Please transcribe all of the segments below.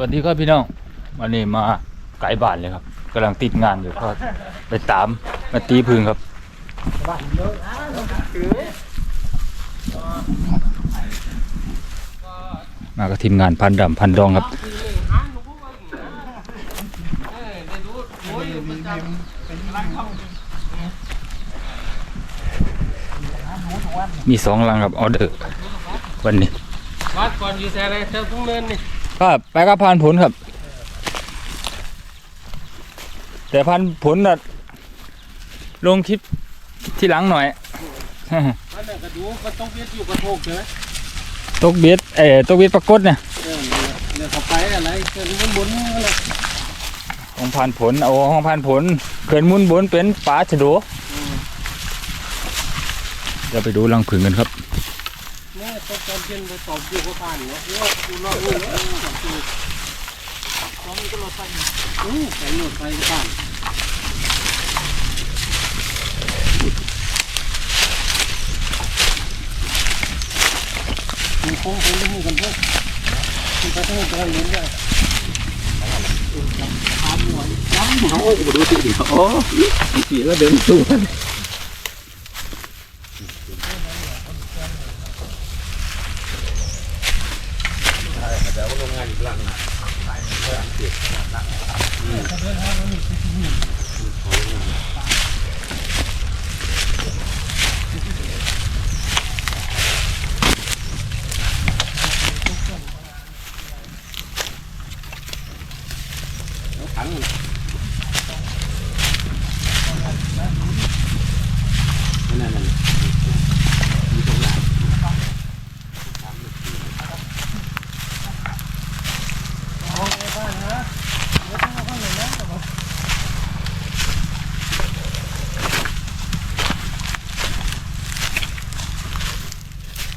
วัสดีครับพี่น้องวันนี้มาไกลบ้านเลยครับกำลังติดงานอยู่ก็ไปตามมาตีพึ่งครับมากับทีมงานพันดำพันดองครับมีสองลังครับออเดอร์วันนี้วัดก่อนอยู่แซ่เลยเธอพุ่งเนินนี่ ก็ไปกับพันผลครับ แต่พันผลน่ะลงคลิปที่หลังหน่อย มันน่ะก็ดูมันต้องเบียดอยู่กระโถกใช่ไหมตกเบ็ดเอ่อตกเบ็ดปรากฏเนี่ยเออเนี่ยเขาไปอะไรเกินมันบนอะไรของพันผลเอาของพันผลเกินมุนบนเป็นปลาฉโดเดี๋ยวไปดูรังผึ่งกันครับ เนี่ตอนตอนเย็นไปตอบอยู่กับผ่านเนาะว่ากูรอดเลยสองตัวสองก็รอดไปอือไปหมดไปกับผ่านมีโค้งไปไม่มีกันเพิ่มมีไปทั้งหมดกันเลี้ยงได้ทำหน่อยย้ำหน่อยโอ้ยมาดูสิดิโอ้สีแล้วเดินสู้กัน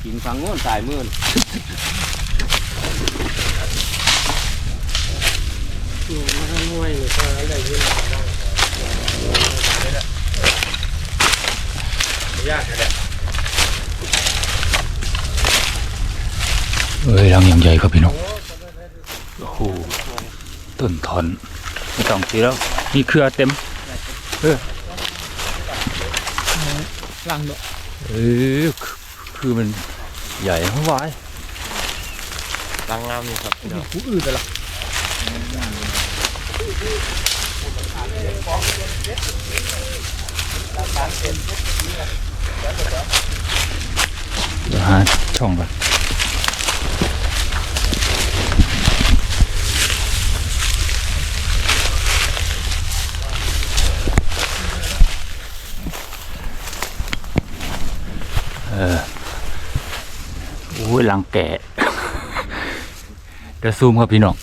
กินฟังโง่นตายมื่นอยู่มาทำมวยหรืออะไรอยืนยากเลยเอ้ยรังอย่างใหญ่ครับพี่น้องโอ้โหต้นทอนไม่ต้องทีแล้วมีเครือเต็มเออหลังเนาะเออคือคือมัน ใหญ่เพราะว่าหลังงามนี่ครับผู้อื่นแต่ละเดี๋ยวหาช่องก่อนเออโอ้ย ลังแก่เดี๋ยวซูมครับพี่น้อง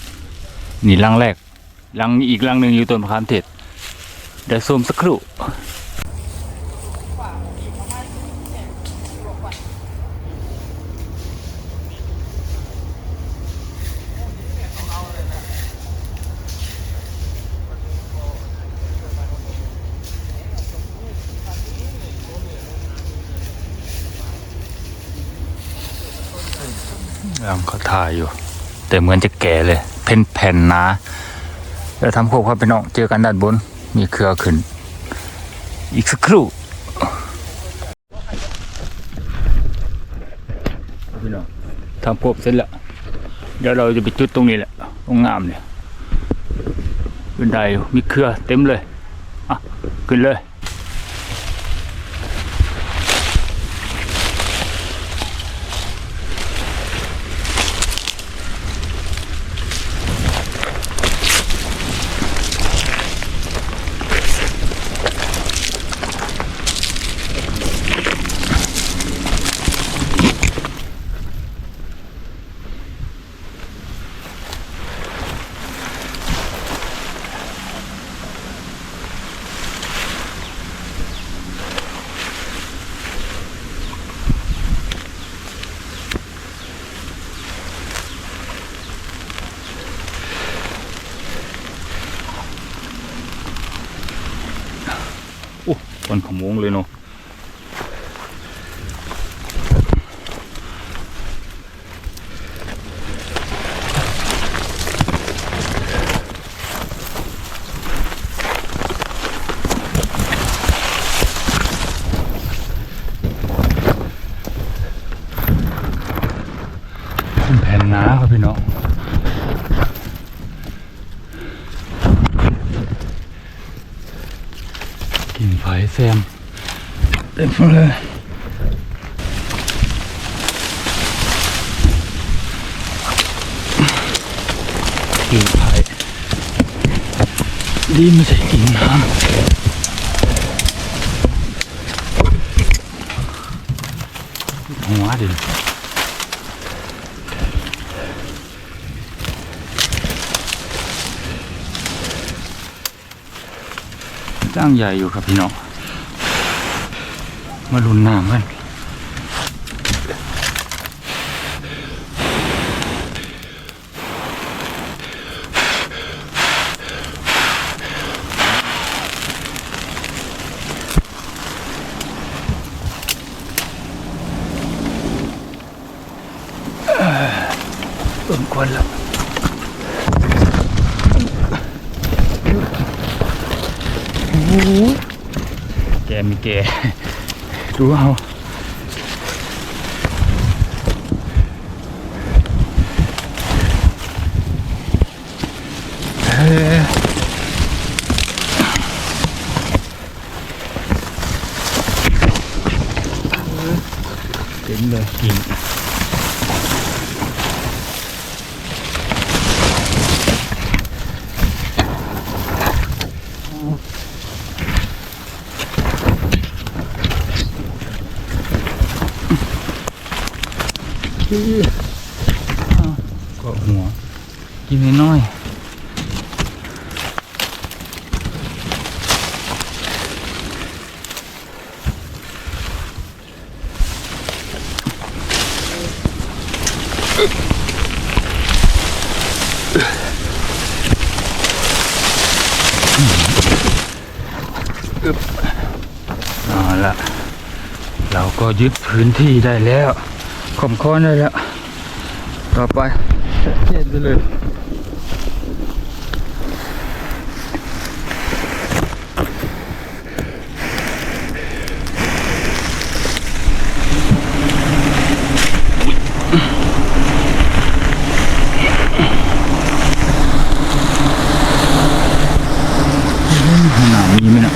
นี่ลังแรกลังอีกลังหนึ่งอยู่ต้นมะขามเทศเดี๋ยวซูมสักครู่ ผ่าอยู่ แต่เหมือนจะแก่เลยเป็นแผ่นหนาเดี๋ยวทำควบครับพี่น้องเจอกันด้านบน มีเครือขึ้น อีกสักครู่พี่น้องทำควบเสร็จแล้วเดี๋ยวเราจะไปจุดตรงนี้แหละตรงงามเนี่ยขึ้นได้อยู่มีเครือเต็มเลย อะ ขึ้นเลย มงเลยเนาะแผ่นหนาครับพี่น้องกินไผ่แซม เต็มเลยกิ่งไผ่ดีไม่ใช่กิ่งน้ำหัวดิจ้งใหญ่อยู่ครับพี่น้อง มาลุนน้ำกันต้นควันแล้ว แกมีแก ดูเอาเอ้ย เต็มเลยกิ่งก็หัว กินน้อยอึบเอาละเรา ก็ยึดพื้นที่ได้แล้วข่มค้อนได้แล้ว ต่อไปเย็นไปเลยห้องน้ำมีไหมนะ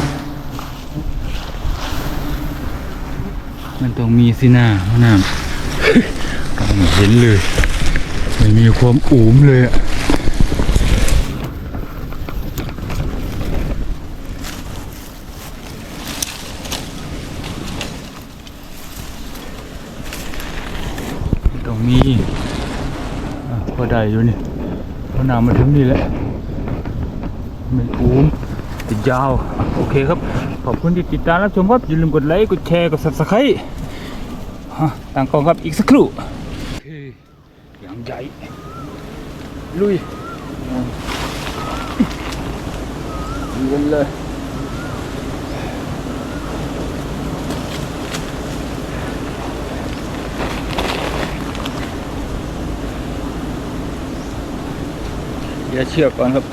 มีสินะห้องน้ำเห็นเลยไม่มีความอูมเลยอะต้องมีอะพอได้อยู่นี่พอหนามาถึงนี่แหละไม่อูมติดยาว โอเคครับ ขอบคุณที่ติดตามรับชมครับ อย่าลืมกดไลค์ กดแชร์ กด subscribe ฮะต่างกองครับอีกสักครู่อย่างใหญ่ลุยลุยเลยอย่าเชือกก่อนครับ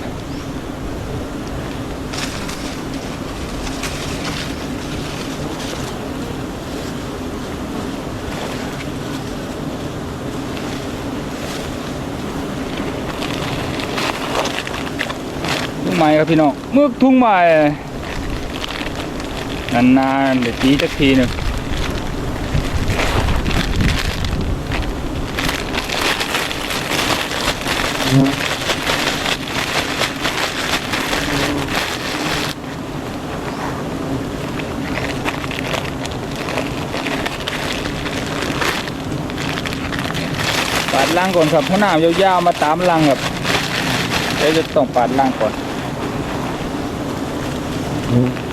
ครับพี่น้องเมื่อทุ่งไม้นานๆเดี๋ยวตีสักทีหนึ่งปาดล่างก่อนครับเพราะหน้ายาวๆมาตามล่างครับเดี๋ยวจะต้องปาดล่างก่อน อ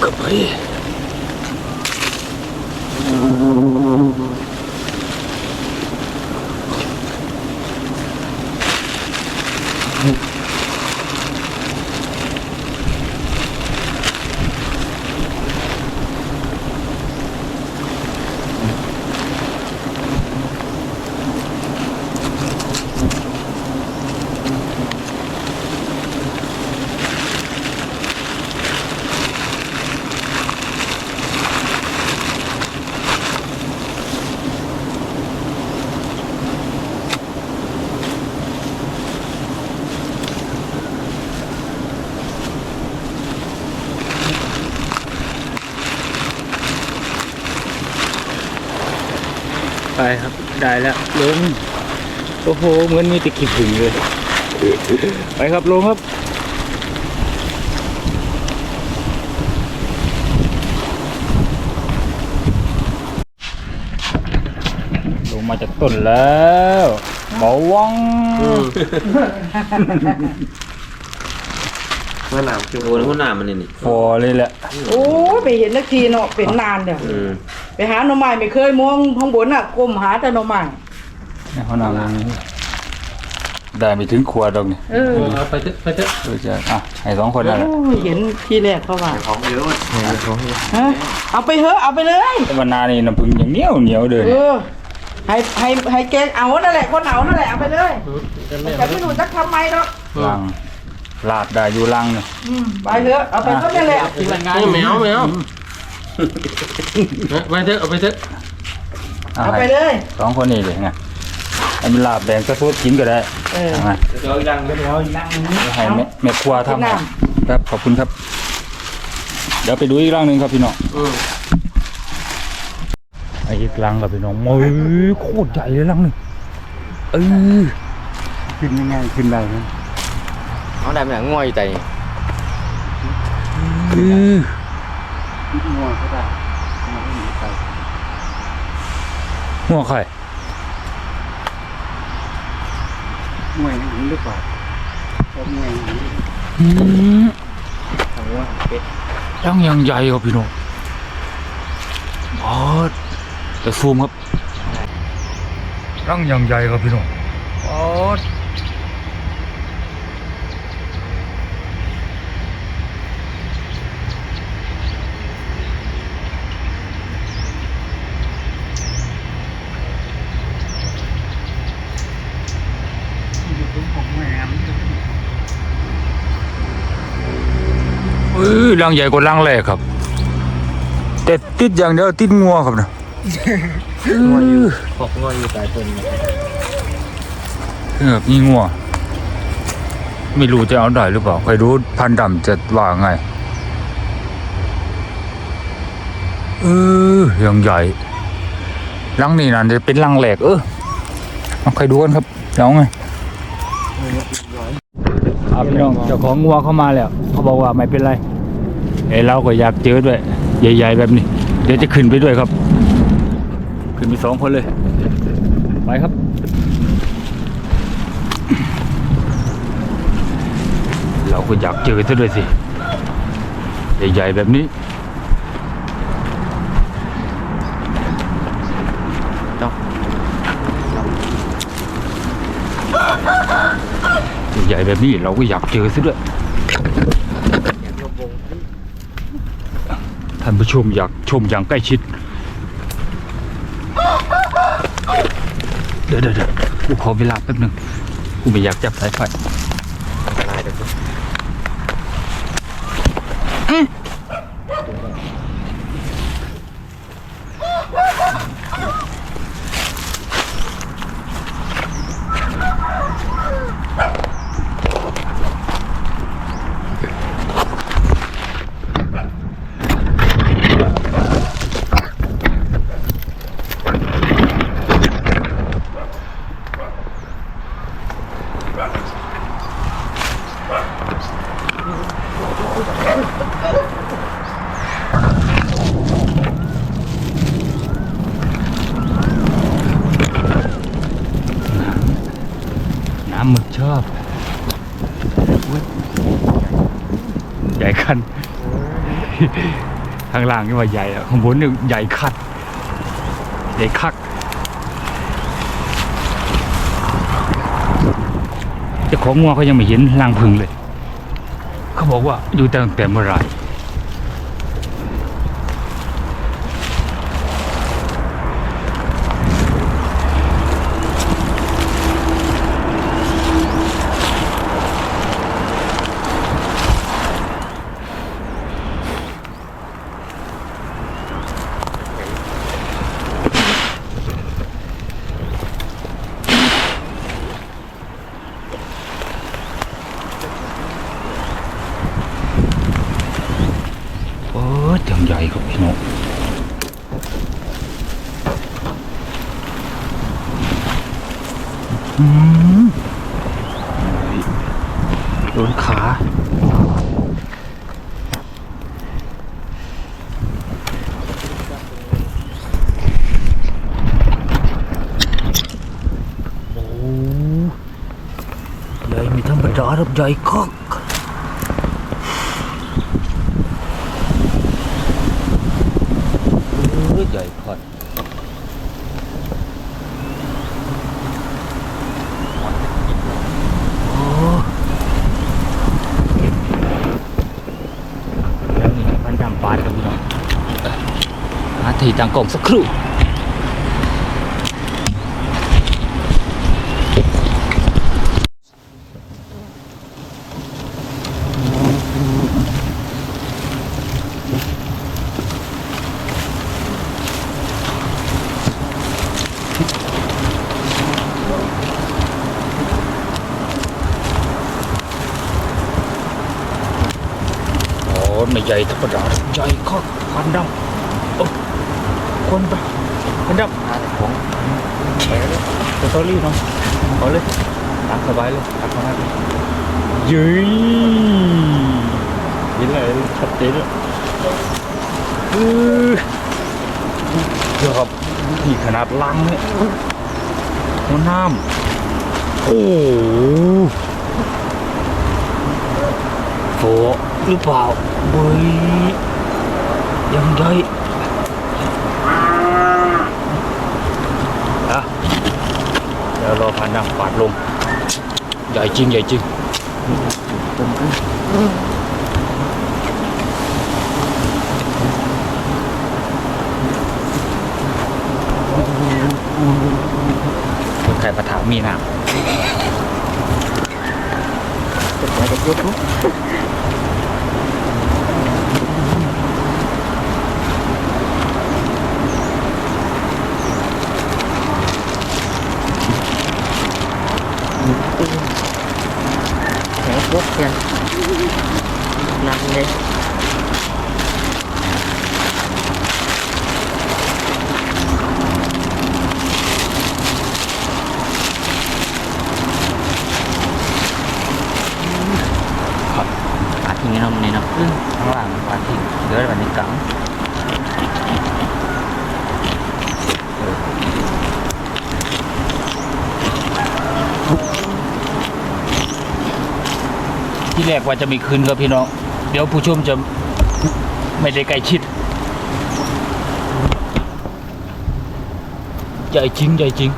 Kapay. Kapay. ไปครับได้แล้วลงโอ้โหเหมือนมีแตะกี้ผึ่งเลย ไปครับลงครับลงมาจากต้นแล้วเบาวังเมื่อหนาวคือโอ้แล้วหัวหน้ามันนี่นี่ ฟอเลยแหละ โอ้ยไปเห็นนักทีเนาะเป็นนานเดี๋ยว อืม ไปหาหน่อไม้ไม่เคยมองข้างบนอะก้มหาแต่หน่อไม้นี่เขานำลงนี้ได้ไปถึงขวดดอกนี่เออเอาไปเถอะไปเถอะเออจะอะให้สองคนนั่นแหละโอ้ยเห็นทีแรกเขาว่าของเยอะฮะเอาไปเถอะเอาไปเลยแต่วันนานี่น้ำผึ้งอย่างเหนียวเหนียวเลยเออให้ให้ให้แกงเอานั่นแหละคนเอานั่นแหละเอาไปเลยแต่ไม่รู้จะทำไมหรอกลังลาดได้อยู่ลังเนี่ยอืมไปเถอะเอาไปก็นั่นแหละนี่แมวแมว ไปเถอะเอาไปเถอะอะเอาไปให้เลยสองคนนี่เลยไงให้มันลาบแดงกระสุดกินก็ได้เออเอาไงเดี๋ยวดังเดี๋ยวให้แม่แม่ครัวทำให้ครับขอบคุณครับ เดี๋ยวไปดูอีกรังหนึ่งครับพี่น้องอืมไอ้อีกรังครับพี่น้องโอ้ยโคตรใหญ่เลยรังหนึ่งเออขึ้นยังไงขึ้นได้ไหมเอาได้ไหมง่อยใจเออ งัวก็ได้หัวไข่งวยหันหรือเปล่าก็งวยหันอืมทางว่าเป็ดรังยังใหญ่ครับพี่น้องอ๋อจะซูมครับรังยังใหญ่ครับพี่น้องอ๋อเอออรังใหญ่กว่ารังแรกครับ แต่ติดอย่างเดียวติดงัวครับนะงัวอยู่พอกงัวอยู่ใต้ต้นเออมีงัว ไม่รู้จะเอาได้หรือเปล่า ใครรู้พันธุ์ดำจะว่าไงเออยังใหญ่รังนี้นั่นจะเป็นรังแหลกเออเอาใครดูกันครับแล้วไงครับพี่น้องเจ้าของงัวเข้ามาแล้ว เขาบอกว่าไม่เป็นไร เอ้เราก็อยากเจอด้วย ใหญ่ ๆ แบบนี้ เดี๋ยวจะขึ้นไปด้วยครับ ขึ้นไปสองคนเลย ไปครับเราก็อยากเจอซะด้วยสิ ใหญ่ ๆ แบบนี้ ใหญ่แบบนี้เราก็อยากเจอซะด้วย ท่านผู้ชมอยากชมอย่างใกล้ชิด เดี๋ยวเดี๋ยวกูขอเวลาแป๊บหนึ่งกูไม่อยากจับสายไฟอันตรายเด้อน้ ญ่คันข้างล่างนี่ว่าใหญ่อะข้างบนนี่ใหญ่คัดใหญ่คักเจ้าของงัวเขายังไม่เห็นรังพึ่งเลย เขาบอกว่าอยู่ตั้งแต่เมื่อไหร่ โอยจังใหญ่ครับพี่น้องโดนขาโอ้ใหญ่ไม่ธรรมดาครับใหญ่คัก เออใหญ่พอดโอ้แล้วนี่มันดำปาดครับพี่น้อง หาที่ตั้งกล่องสักครู่โอ้ไม่ใหญ่ธรรมดาใหญ่คักพันดำโอ้ คนดำพันดำของไปเลยสตอรี่เนาะเอาเลยตามสบายเลยตักมาเลยยืยยินเลยชัดเจนเลยเออเดี๋ยวครับนี่ขนาดลังเนี่ยหัวน้ำโอ้โหหรือเปล่าเฮ้ยยังใหญ่อะเดี๋ยวรอพันน้ำปาดลง ใหญ่จริง ใหญ่จริงคนไข่ปะถามมีน้ำ tiền làm đây รกว่าจะมีคืนครับพี่น้อง เดี๋ยวผู้ชมจะไม่ได้ใกล้ชิดใจจริงใจจริง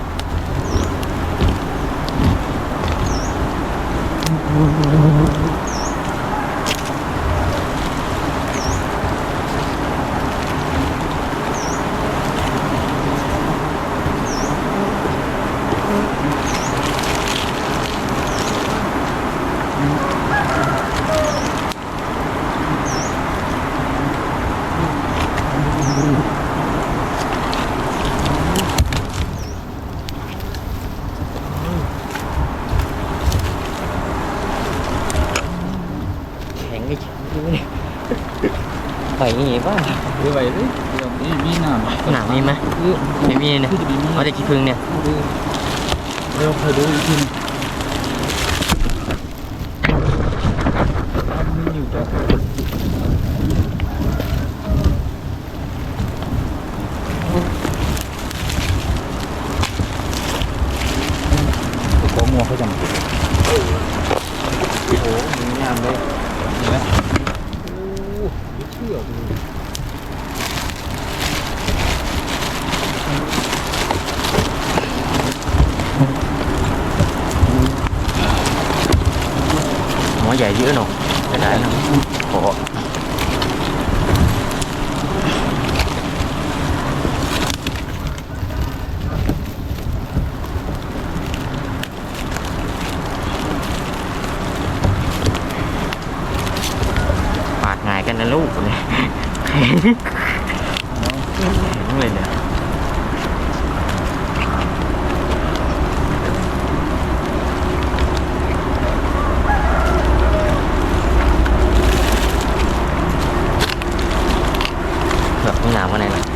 ไปอย่างเดี๋ยวไปเลยเดี๋ยวนี้มีน้ำหนังมีไหมไม่มีเนี่ยคือจะมีมีเอาแต่ขี้พึ่งเนี่ยเดี๋ยวคอยดูอีกทีหนึ่งมีอยู่จ้ะของัวเขาจังโอ้มีงามเลยนี่นะเชื่อหัวใหญ่เยอะหน่อย ได้นะขอปาดง่ายกันนะลูกเนี่ยแข็งเลยเนี่ย แบบห้องน้ำอะไรนะอย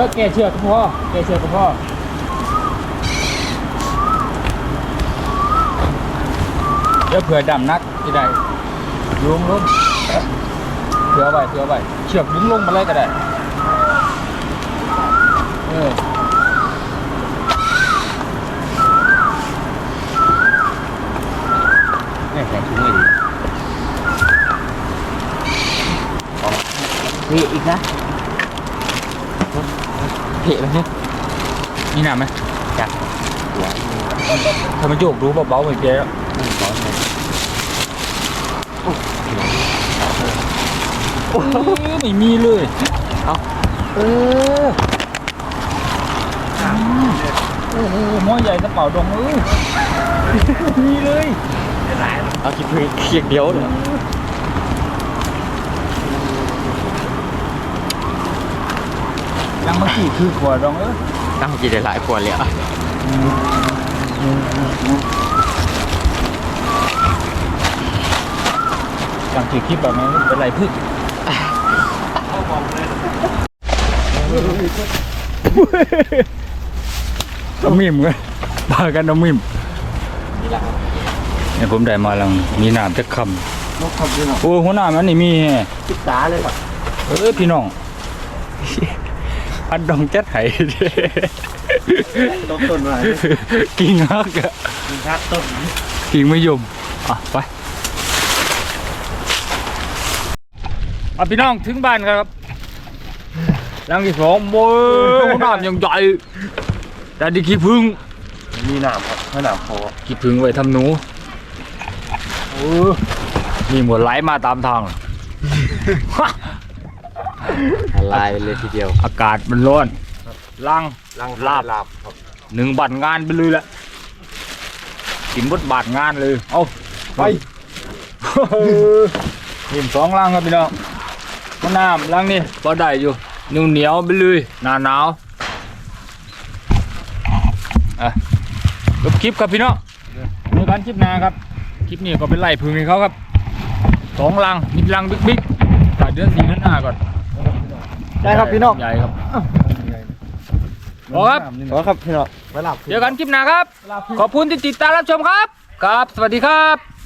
อแกเชือกกับพ่อแกเชือกกับพ่อเดี๋ยวเผื่อดำนักที่ใดลงลงเผื่อไว้เผื่อไว้เชือกดึงลงมาเลยก็ได้เออนี่ยใส่ถุงเลยดินี่อีกนะ เผ็ดไหมเนี่ยนี่น้ำไหมจับหัวถ้ามันโยกดูเบาๆเหมือนแกแล้วร้อนเลยโอ้ยไม่มีเลย เอาเออโอ้โหหม้อใหญ่กระเป๋าดงเอ้ยมีเลย เอาขี้พึ่งเคียงเดียวเลย ยังเมื่อกี้คือขวดดองเอ้ยตั้งกินได้หลายขวดเลยอะจังสีคลิปแบบนี้เป็นไรพึ่งน้ำมิมกันปากันน้ำมิมเนี่ยผมได้มาลังมีน้ำจะคนกขับด้วยเนาะำโอ้หัวหน้ามันนี่มีแฮะศึกษาเลยครับเออพี่น้อง อันดองจัดไห้ต้นต้นอะไรกิ่งฮักอะครับต้นกิ่งไม่ยมอะไปอะพี่น้องถึงบ้านครับหลังที่สองโว้ยหัวหน้ายังใหญ่แต่ดีขี้พึ่งมีหนามครับไม่หนามพอขี้พึ่งไว้ทำหนูเออมีหมวดไหลมาตามทาง ละลายไปเลยทีเดียวอากาศมันร้อนลังลังลาบลาบครับหนึ่งบัตรงานไปเลยแหละกินบดบาทงานเลยเอาไปนี่สองลังครับพี่น้องมะนาวลังนี่พอได้อยู่เหนียวเหนียวๆไปเลยหนาหนาวอะจบคลิปครับพี่น้องเจอกันคลิปหน้าครับคลิปนี้ก็เป็นไล่พึ่งให้เขาครับสองลังมิดลังบิ๊กบิ๊กจ่ายเดือนสี่เดือนห้าก่อน ได้ครับพี่น้องใหญ่ครับพอครับขอครับพี่น้องไปหลับเจอกันคลิปหน้าครับ ขอบคุณที่ติดตามรับชมครับ ครับ สวัสดีครับ